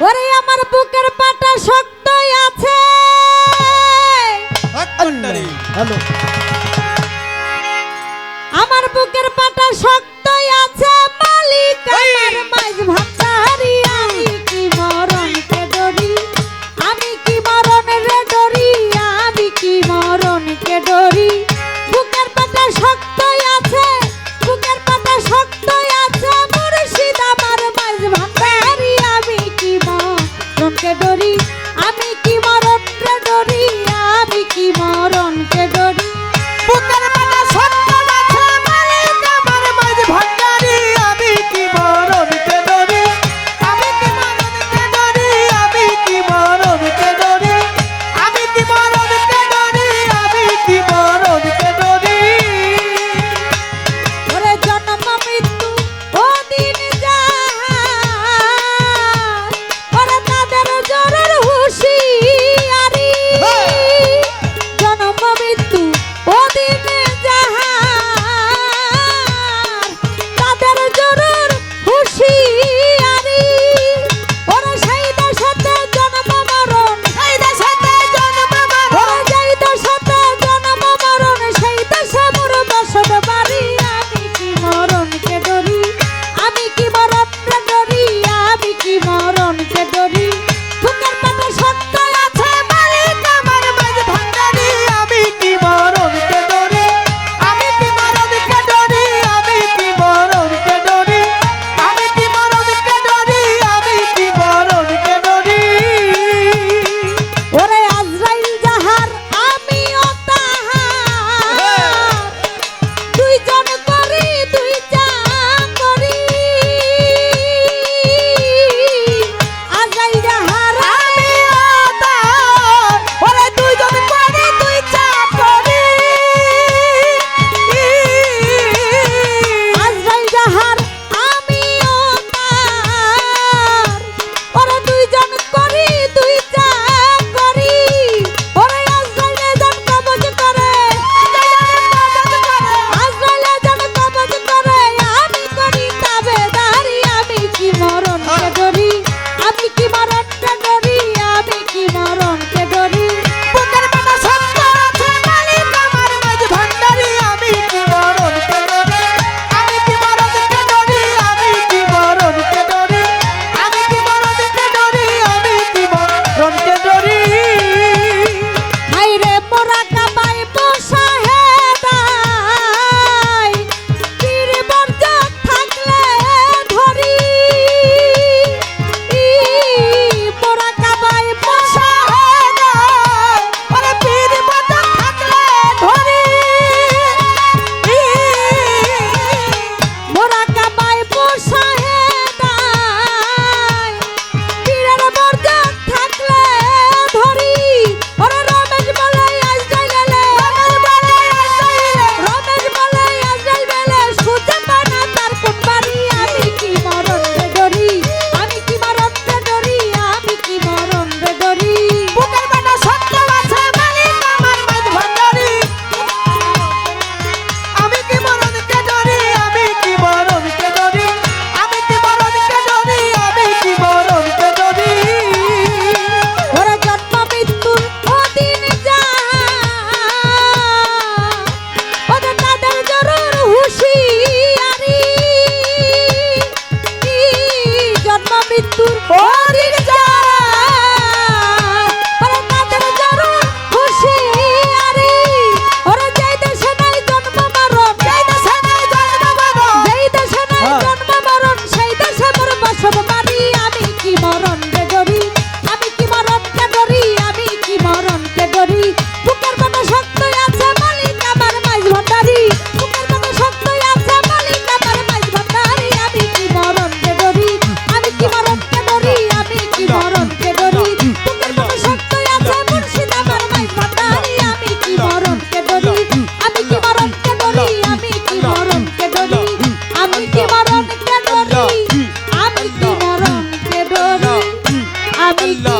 ওরে আমার বুকের পাটা শক্তই আছে। আমার বুকের পাটা শক্তই আছে মালিক আমার মাইজ ভাতারিয়া চাদর amigo.